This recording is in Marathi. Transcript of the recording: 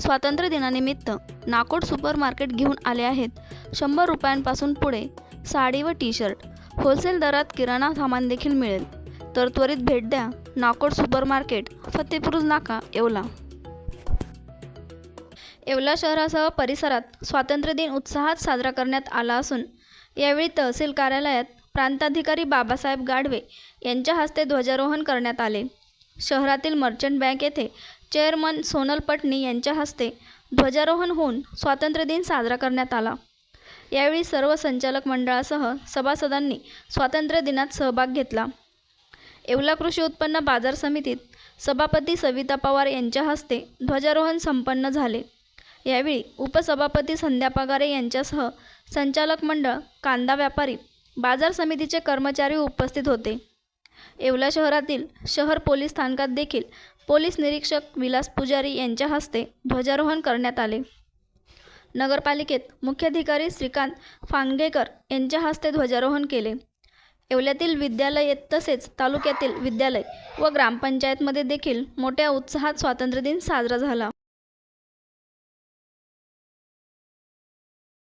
स्वातंत्र्य दिनानिमित्त नाकोड सुपर मार्केट घेऊन आले आहेत. शंभर रुपयांपासून पुढे साडी व टी शर्ट होलसेल दरात किराणा सामान देखील मिळेल. तर त्वरित भेट द्या. नाकोड सुपर मार्केट फतेपुरुज नाका येवला. येवला शहरासह परिसरात स्वातंत्र्य दिन उत्साहात साजरा करण्यात आला असून यावेळी तहसील कार्यालयात प्रांताधिकारी बाबासाहेब गाढवे यांच्या हस्ते ध्वजारोहण करण्यात आले. शहरातील मर्चंट बँक येथे चेअरमन सोनल पटनी यांच्या हस्ते ध्वजारोहण होऊन स्वातंत्र्य दिन साजरा करण्यात आला. यावेळी सर्व संचालक मंडळासह सभासदांनी स्वातंत्र्य दिनात सहभाग घेतला. येवला कृषी उत्पन्न बाजार समितीत सभापती सविता पवार यांच्या हस्ते ध्वजारोहण संपन्न झाले. यावेळी उपसभापती संध्या पगारे यांच्यासह संचालक मंडळ कांदा व्यापारी बाजार समितीचे कर्मचारी उपस्थित होते. येवला शहरातील शहर पोलीस स्थानकात देखील पोलीस निरीक्षक विलास पुजारी यांच्या हस्ते ध्वजारोहण करण्यात आले. नगरपालिकेत मुख्याधिकारी श्रीकांत फांगेकर यांच्या हस्ते ध्वजारोहण केले. येवल्यातील विद्यालय तसेच तालुक्यातील विद्यालय व ग्रामपंचायतमध्ये देखील मोठ्या उत्साहात स्वातंत्र्य दिन साजरा झाला.